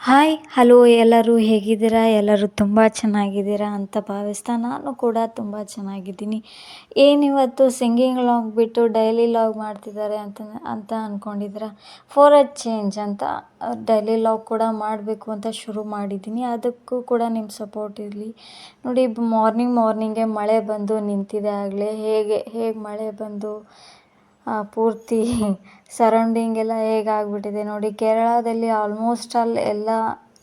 Hi hello ಎಲ್ಲರೂ ಹೇಗಿದ್ದೀರಾ? ಎಲ್ಲರೂ ತುಂಬ ಚೆನ್ನಾಗಿದ್ದೀರಾ ಅಂತ ಭಾವಿಸ್ತಾ ನಾನು ಕೂಡ ತುಂಬ ಚೆನ್ನಾಗಿದ್ದೀನಿ. ಏನಿವತ್ತು ಸಿಂಗಿಂಗ್ ಲಾಗ್ ಬಿಟ್ಟು ಡೈಲಿ ಲಾಗ್ ಮಾಡ್ತಿದ್ದಾರೆ ಅಂತ ಅಂತ ಅಂದ್ಕೊಂಡಿದ್ದೀರಾ ಫಾರ್ ಅ ಚೇಂಜ್ ಅಂತ ಡೈಲಿ ಲಾಗ್ ಕೂಡ ಮಾಡಬೇಕು ಅಂತ ಶುರು ಮಾಡಿದ್ದೀನಿ. ಅದಕ್ಕೂ ಕೂಡ ನಿಮ್ಮ ಸಪೋರ್ಟ್ ಇರಲಿ. ನೋಡಿ ಮಾರ್ನಿಂಗ್ ಮಾರ್ನಿಂಗೇ ಮಳೆ ಬಂದು ನಿಂತಿದೆ ಆಗಲೇ. ಹೇಗೆ ಹೇಗೆ ಮಳೆ ಬಂದು ಪೂರ್ತಿ ಸರೌಂಡಿಂಗ್ ಎಲ್ಲ ಹೇಗಾಗ್ಬಿಟ್ಟಿದೆ ನೋಡಿ. ಕೇರಳದಲ್ಲಿ ಆಲ್ಮೋಸ್ಟ್ ಆಲ್ ಎಲ್ಲ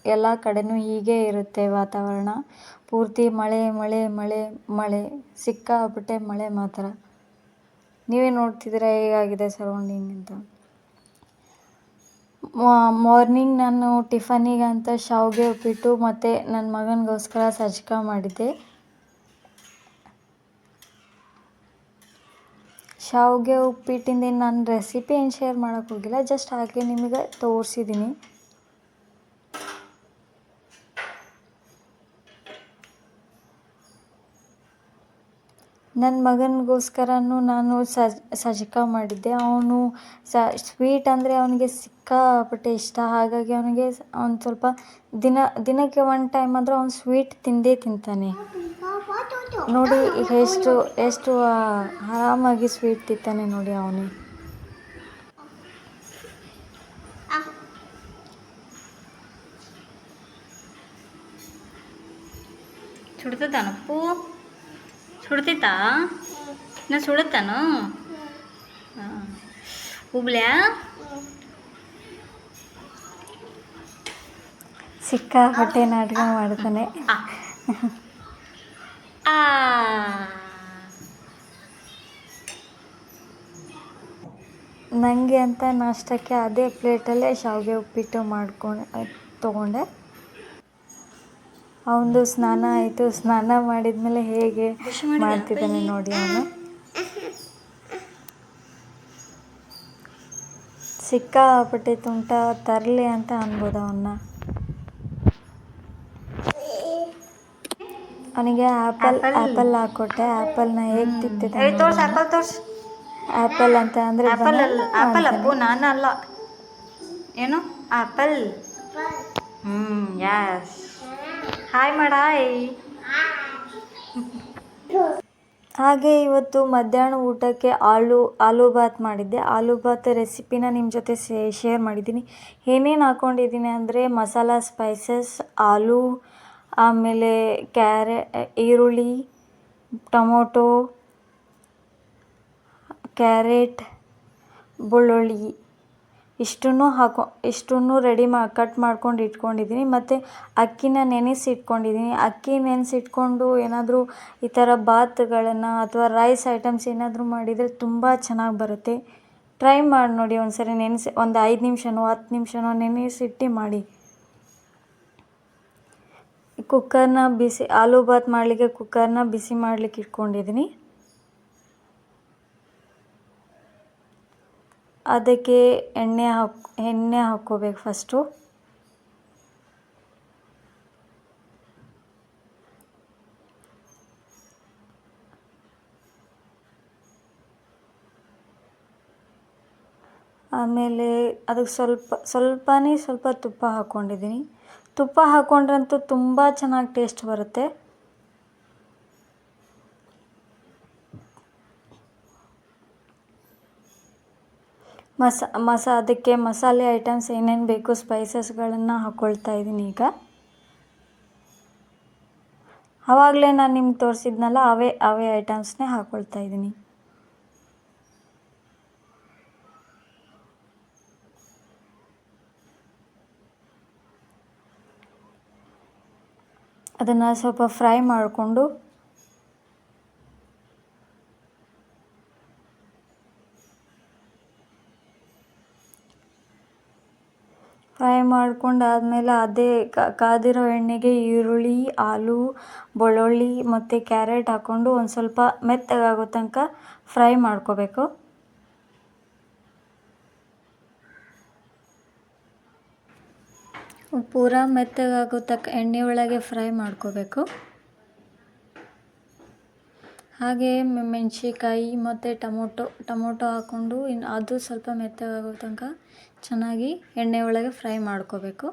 ಎಲ್ಲ ಕಡೆಯೂ ಹೀಗೆ ಇರುತ್ತೆ ವಾತಾವರಣ. ಪೂರ್ತಿ ಮಳೆ ಮಳೆ ಮಳೆ ಮಳೆ. ಸಿಕ್ಕಾಪಟ್ಟೆ ಮಳೆ ಮಾತ್ರ. ನೀವೇ ನೋಡ್ತಿದ್ದೀರಾ ಹೇಗಾಗಿದೆ ಸರೌಂಡಿಂಗ್ ಅಂತ? ಮಾರ್ನಿಂಗ್ ನಾನು ಟಿಫನಿಗಂತ ಶಾವಿಗೆ ಉಪ್ಪಿಟ್ಟು ಮತ್ತು ನನ್ನ ಮಗನಿಗೋಸ್ಕರ ಸಜ್ಜಕ ಮಾಡಿದ್ದೆ. ಶಾವಿಗೆ ಉಪ್ಪಿಟ್ಟಿಂದ ನಾನು ರೆಸಿಪಿ ಏನು ಶೇರ್ ಮಾಡೋಕ್ಕೆ ಹೋಗಿಲ್ಲ ಜಸ್ಟ್ ಹಾಗೆ ನಿಮಗೆ ತೋರಿಸಿದ್ದೀನಿ ನನ್ನ ಮಗನಿಗೋಸ್ಕರನೂ ನಾನು ಸಜ್, ಸಜ್ಕ ಮಾಡಿದ್ದೆ. ಅವನು ಸ ಸ್ವೀಟ್ ಅಂದರೆ ಅವನಿಗೆ ಸಿಕ್ಕಾಪಟ್ಟೆ ಇಷ್ಟ. ಹಾಗಾಗಿ ಅವನಿಗೆ ಅವ್ನು ಸ್ವಲ್ಪ ದಿನ, ದಿನಕ್ಕೆ ಒನ್ ಟೈಮ್ ಆದರೂ ಅವ್ನು ಸ್ವೀಟ್ ತಿಂದೇ ತಿಂತಾನೆ. ನೋಡಿ ಎಷ್ಟು ಎಷ್ಟು ಆರಾಮಾಗಿ ಸ್ವೀಟ್ ತಿಂತಾನೆ ನೋಡಿ ಅವನು. ಸುಡ್ತದನಪ್ಪು ಸುಡ್ತಿತ್ತಾ? ನಾ ಸುಡುತ್ತಾನು? ಹಾಂ. ಸಿಕ್ಕ ಸಿಕ್ಕಾಪಟ್ಟೆ ನಾಟಕ ಮಾಡ್ತಾನೆ. ನನಗೆ ಅಂತ ನಾಷ್ಟಕ್ಕೆ ಅದೇ ಪ್ಲೇಟಲ್ಲೇ ಶಾವಿಗೆ ಉಪ್ಪಿಟ್ಟು ಮಾಡ್ಕೊಂಡು ತೊಗೊಂಡೆ. ಅವನದು ಸ್ನಾನ ಆಯಿತು. ಸ್ನಾನ ಮಾಡಿದ್ಮೇಲೆ ಹೇಗೆ ಮಾಡ್ತಿದ್ದಾನೆ ನೋಡಿ ಅವನು. ಸಿಕ್ಕಾಪಟ್ಟೆ ತುಂಟ ತರಲಿ ಅಂತ ಅನ್ಬೋದು ಅವನ್ನ. ಅವನಿಗೆ ಆ್ಯಪಲ್ ಆ್ಯಪಲ್ ಹಾಕೊಟ್ಟೆ. ಆ್ಯಪಲ್ನ ಹೇಗೆ ತಿಂತಿದ್ದಾನೆ ತೋರ್ಸು. ಆ್ಯಪಲ್ ಆ್ಯಪಲ್ ಅಂತ ಅಂದರೆ ಆ್ಯಪಲ್ ಅಲ್ಲ ಆ್ಯಪಲ್ ಅಪ್ಪು ನಾನು ಅಲ್ಲ. ಏನು? ಆ್ಯಪಲ್ ಹ್ಞೂ ಯಾಸ್ ಹಾಯ್ ಮಾಡಾಯ್ ಹಾಗೆ ಇವತ್ತು ಮಧ್ಯಾಹ್ನ ಊಟಕ್ಕೆ ಆಲೂ ಆಲೂ ಬಾತ್ ಮಾಡಿದ್ದೆ. ಆಲೂ ಬಾತ್ ರೆಸಿಪಿನ ನಿಮ್ಮ ಜೊತೆ ಶೇರ್ ಮಾಡಿದ್ದೀನಿ. ಏನೇನು ಹಾಕ್ಕೊಂಡಿದ್ದೀನಿ ಅಂದರೆ ಮಸಾಲ ಸ್ಪೈಸಸ್ ಆಲೂ ಆಮೇಲೆ ಕ್ಯಾರೆ ಈರುಳ್ಳಿ ಟೊಮೊಟೊ ಕ್ಯಾರೆಟ್, ಬೆಳ್ಳುಳ್ಳಿ, ಇಷ್ಟನ್ನು ಹಾಕೊ, ಇಷ್ಟನ್ನು ರೆಡಿ ಮಾ ಕಟ್ ಮಾಡ್ಕೊಂಡು ಇಟ್ಕೊಂಡಿದ್ದೀನಿ ಮತ್ತು ಅಕ್ಕಿನ ನೆನೆಸಿ ಇಟ್ಕೊಂಡಿದ್ದೀನಿ ಅಕ್ಕಿ ನೆನೆಸಿಟ್ಕೊಂಡು ಏನಾದರೂ ಈ ಥರ ಬಾತ್ಗಳನ್ನು ಅಥವಾ ರೈಸ್ ಐಟಮ್ಸ್ ಏನಾದರೂ ಮಾಡಿದರೆ ತುಂಬ ಚೆನ್ನಾಗಿ ಬರುತ್ತೆ. ಟ್ರೈ ಮಾಡಿ ನೋಡಿ ಒಂದು ಸರಿ ನೆನೆಸಿ, ಒಂದು ಐದು ನಿಮಿಷನೋ, ಹತ್ತು ನಿಮಿಷನೋ ನೆನೆಸಿಟ್ಟು ಮಾಡಿ. ಕುಕ್ಕರ್ನ ಬಿಸಿ, ಆಲೂ ಬಾತ್ ಮಾಡಲಿಕ್ಕೆ ಕುಕ್ಕರ್ನ ಬಿಸಿ ಮಾಡಲಿಕ್ಕೆ ಇಟ್ಕೊಂಡಿದ್ದೀನಿ ಅದಕ್ಕೆ ಎಣ್ಣೆ ಹಾಕಿ, ಎಣ್ಣೆ ಹಾಕ್ಕೋಬೇಕು ಫಸ್ಟು ಆಮೇಲೆ ಅದಕ್ಕೆ ಸ್ವಲ್ಪ, ಸ್ವಲ್ಪನೇ ಸ್ವಲ್ಪ ತುಪ್ಪ ಹಾಕ್ಕೊಂಡಿದ್ದೀನಿ. ತುಪ್ಪ ಹಾಕ್ಕೊಂಡ್ರಂತೂ ತುಂಬ ಚೆನ್ನಾಗಿ ಟೇಸ್ಟ್ ಬರುತ್ತೆ. ಮಸ ಮಸ, ಅದಕ್ಕೆ ಮಸಾಲೆ ಐಟಮ್ಸ್ ಏನೇನು ಬೇಕು ಸ್ಪೈಸಸ್ಗಳನ್ನು ಹಾಕ್ಕೊಳ್ತಾ ಇದ್ದೀನಿ ಈಗ. ಆವಾಗಲೇ ನಾನು ನಿಮ್ಗೆ ತೋರಿಸಿದ್ನಲ್ಲ, ಅವೇ ಅವೇ ಐಟಮ್ಸ್ನೇ ಹಾಕ್ಕೊಳ್ತಾ ಇದ್ದೀನಿ ಅದನ್ನು ಸ್ವಲ್ಪ ಫ್ರೈ ಮಾಡಿಕೊಂಡು ಫ್ರೈ ಮಾಡ್ಕೊಂಡಾದ್ಮೇಲೆ ಅದೇ ಕಾದಿರೋ ಎಣ್ಣೆಗೆ ಈರುಳ್ಳಿ, ಆಲೂ, ಬೆಳ್ಳುಳ್ಳಿ ಮತ್ತು ಕ್ಯಾರೆಟ್ ಹಾಕ್ಕೊಂಡು ಒಂದು ಸ್ವಲ್ಪ ಮೆತ್ತಗಾಗೋ ತನಕ ಫ್ರೈ ಮಾಡ್ಕೋಬೇಕು. ಪೂರಾ ಮೆತ್ತಗಾಗೋ ತಕ್ಕ ಎಣ್ಣೆ ಒಳಗೆ ಫ್ರೈ ಮಾಡ್ಕೋಬೇಕು. ಹಾಗೇ ಮೆಣ್ಸಿನ್ಕಾಯಿ ಮತ್ತು ಟೊಮೊಟೊ ಟೊಮೊಟೊ ಹಾಕ್ಕೊಂಡು ಇನ್ನು ಅದು ಸ್ವಲ್ಪ ಮೆತ್ತಗಾಗೋ ತನಕ ಚೆನ್ನಾಗಿ ಎಣ್ಣೆ ಒಳಗೆ ಫ್ರೈ ಮಾಡ್ಕೋಬೇಕು.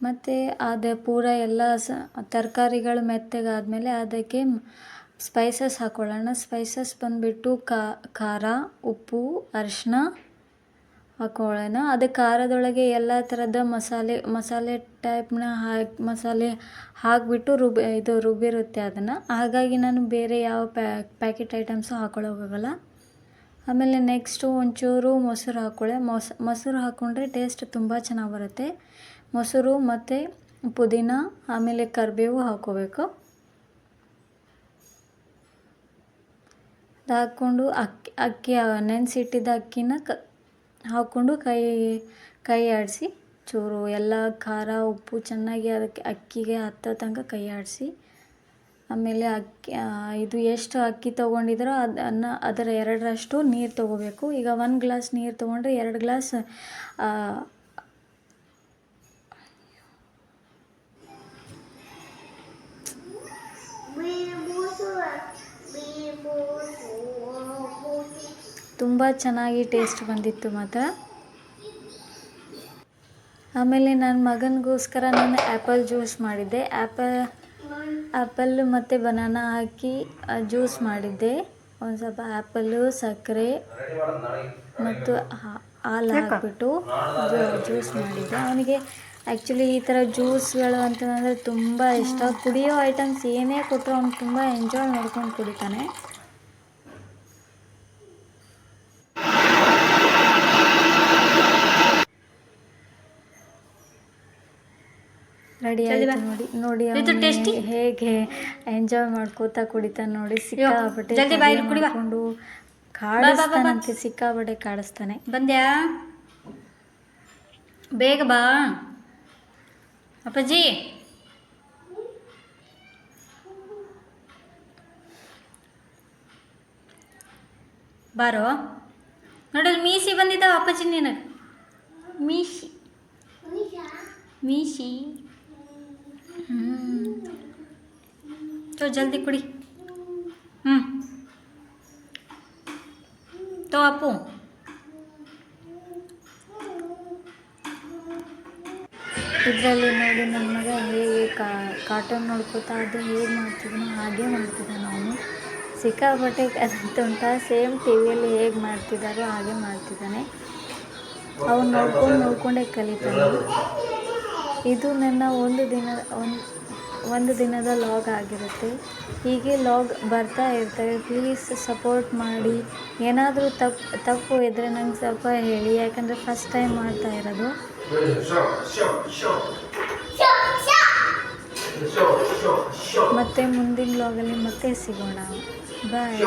ಮತ್ತು ಅದು ಪೂರ ಎಲ್ಲ ಸ, ತರಕಾರಿಗಳು ಮೆತ್ತಗಾದಮೇಲೆ ಅದಕ್ಕೆ ಸ್ಪೈಸಸ್ ಹಾಕ್ಕೊಳ್ಳೋಣ ಸ್ಪೈಸಸ್ ಬಂದುಬಿಟ್ಟು ಖಾರ, ಉಪ್ಪು ಅರಿಶಿನ ಹಾಕ್ಕೊಳ್ಳೋಣ ಅದು ಖಾರದೊಳಗೆ ಎಲ್ಲ ಥರದ ಮಸಾಲೆ ಮಸಾಲೆ ಟೈಪ್ನ ಹಾಕಿ, ಮಸಾಲೆ ಹಾಕಿಬಿಟ್ಟು ರುಬ್ಬಿ ಇದು ರುಬ್ಬಿರುತ್ತೆ ಅದನ್ನು. ಹಾಗಾಗಿ ನಾನು ಬೇರೆ ಯಾವ ಪ್ಯಾಕೆಟ್ ಐಟಮ್ಸು ಹಾಕ್ಕೊಳ್ಳೋಕ್ಕಾಗಲ್ಲ ಆಮೇಲೆ ನೆಕ್ಸ್ಟು ಒಂಚೂರು ಮೊಸರು ಹಾಕ್ಕೊಳ್ಳೆ ಮೊಸ, ಮೊಸರು ಹಾಕ್ಕೊಂಡ್ರೆ ಟೇಸ್ಟ್ ತುಂಬ ಚೆನ್ನಾಗಿ ಬರುತ್ತೆ. ಮೊಸರು ಮತ್ತು ಪುದೀನ, ಆಮೇಲೆ ಕರಿಬೇವು ಹಾಕೋಬೇಕು ಅದು ಹಾಕ್ಕೊಂಡು ಅಕ್ಕಿ ಅಕ್ಕಿ, ನೆನೆಸಿಟ್ಟಿದ್ದ ಅಕ್ಕಿನ ಕ ಹಾಕ್ಕೊಂಡು ಕೈ ಕೈ ಆಡಿಸಿ, ಚೂರು ಎಲ್ಲ ಖಾರ, ಉಪ್ಪು ಚೆನ್ನಾಗಿ ಅದಕ್ಕೆ ಅಕ್ಕಿಗೆ ಹತ್ತೋ ತನಕ ಕೈ ಆಡಿಸಿ, ಆಮೇಲೆ ಅಕ್ಕಿ ಇದು ಎಷ್ಟು ಅಕ್ಕಿ ತೊಗೊಂಡಿದ್ರೋ ಅದನ್ನು ಅದರ ಎರಡರಷ್ಟು ನೀರು ತೊಗೋಬೇಕು. ಈಗ ಒಂದು ಗ್ಲಾಸ್ ನೀರು ತೊಗೊಂಡ್ರೆ ಎರಡು ಗ್ಲಾಸ್ ತುಂಬ ಚೆನ್ನಾಗಿ ಟೇಸ್ಟ್ ಬಂದಿತ್ತು ಮಾತ್ರ. ಆಮೇಲೆ ನನ್ನ ಮಗನಿಗೋಸ್ಕರ ನಾನು ಆ್ಯಪಲ್ ಜ್ಯೂಸ್ ಮಾಡಿದ್ದೆ. ಆ್ಯಪಲ್ ಆ್ಯಪಲ್ ಮತ್ತು ಬನಾನಾ ಹಾಕಿ ಜ್ಯೂಸ್ ಮಾಡಿದ್ದೆ. ಒಂದು ಸ್ವಲ್ಪ ಆ್ಯಪಲ್ಲು ಸಕ್ಕರೆ ಮತ್ತು ಹಾಲು ಹಾಕಿಬಿಟ್ಟು ಜ್ಯೂಸ್ ಮಾಡಿದ್ದೆ. ಅವನಿಗೆ ಆ್ಯಕ್ಚುಲಿ ಈ ಥರ ಜ್ಯೂಸ್ಗಳು ಅಂತಂದರೆ ತುಂಬ ಇಷ್ಟ. ಕುಡಿಯೋ ಐಟಮ್ಸ್ ಏನೇ ಕೊಟ್ಟರು ಅವ್ನು ತುಂಬ ಎಂಜಾಯ್ ಮಾಡ್ಕೊಂಡು ಕುಡಿತಾನೆ. ರೆಡಿ ಆಯ್ತು ನೋಡಿ ನೋಡಿ ಅವ್ನು ಹೇಗೆ ಎಂಜಾಯ್ ಮಾಡ್ಕೋತಾ ಕುಡಿತಾ ನೋಡಿ ಸಿಕ್ಕಾಪಟ್ಟೆ ಜಲ್ದಿ ಬಾ, ಇಲ್ಲಿ ಕುಡಿ ಬಾ. ಮಾಡ್ಕೊಂಡು ಕಾಡಿಸ್ತಾನಂತೆ ಸಿಕ್ಕಾಪಟ್ಟೆ ಕಾಡಿಸ್ತಾನೆ. ಬಂದ್ಯಾ? ಬೇಗ ಬಾ. ಅಪ್ಪಾಜಿ. ಬಾರೋ. ನೋಡಲ್ ಮೀಸಿ ಬಂದಿದ್ದಾವ ಅಪ್ಪಾಜಿ ನಿನಗೆ? ಮೀಸಿ. ಮೀಸಿ. ಜಲ್ದಿ ಕುಡಿ. ಹ್ಞೂ ತೋ, ಅಪ್ಪು. ಇದರಲ್ಲಿ ನೋಡಿ ನನ್ನ ಮಗ ಹೇಗೆ ಕಾರ್ಟೂನ್ ನೋಡ್ಕೋತಾ ಅದು ಹೇಗೆ ಮಾಡ್ತಿದ್ನೋ ಹಾಗೆ ಮಾಡ್ತಿದ್ದಾನೆ ಅವನು ಸಿಕ್ಕಾಪಟ್ಟೆ ಅದಂತ ಸೇಮ್ ಟಿ ವಿಯಲ್ಲಿ ಹೇಗೆ ಮಾಡ್ತಿದ್ದಾರೋ ಹಾಗೆ ಮಾಡ್ತಿದ್ದಾನೆ. ಅವನು ನೋಡ್ಕೊಂಡು ನೋಡ್ಕೊಂಡೇ ಕಲಿತಾನೆ. ಇದು ನನ್ನ ಒಂದು ದಿನ, ಒಂದು ಒಂದು ದಿನದ ಲಾಗ್ ಆಗಿರುತ್ತೆ. ಹೀಗೆ ಲಾಗ್ ಬರ್ತಾ ಇರ್ತವೆ ಪ್ಲೀಸ್ ಸಪೋರ್ಟ್ ಮಾಡಿ. ಏನಾದರೂ ತಪ್ಪು ತಪ್ಪು ಇದ್ದರೆ ನಂಗೆ ಸ್ವಲ್ಪ ಹೇಳಿ. ಯಾಕಂದರೆ ಫಸ್ಟ್ ಟೈಮ್ ಮಾಡ್ತಾ ಇರೋದು. ಮತ್ತೆ ಮುಂದಿನ ಲಾಗಲ್ಲಿ ಮತ್ತೆ ಸಿಗೋಣ. ಬಾಯ್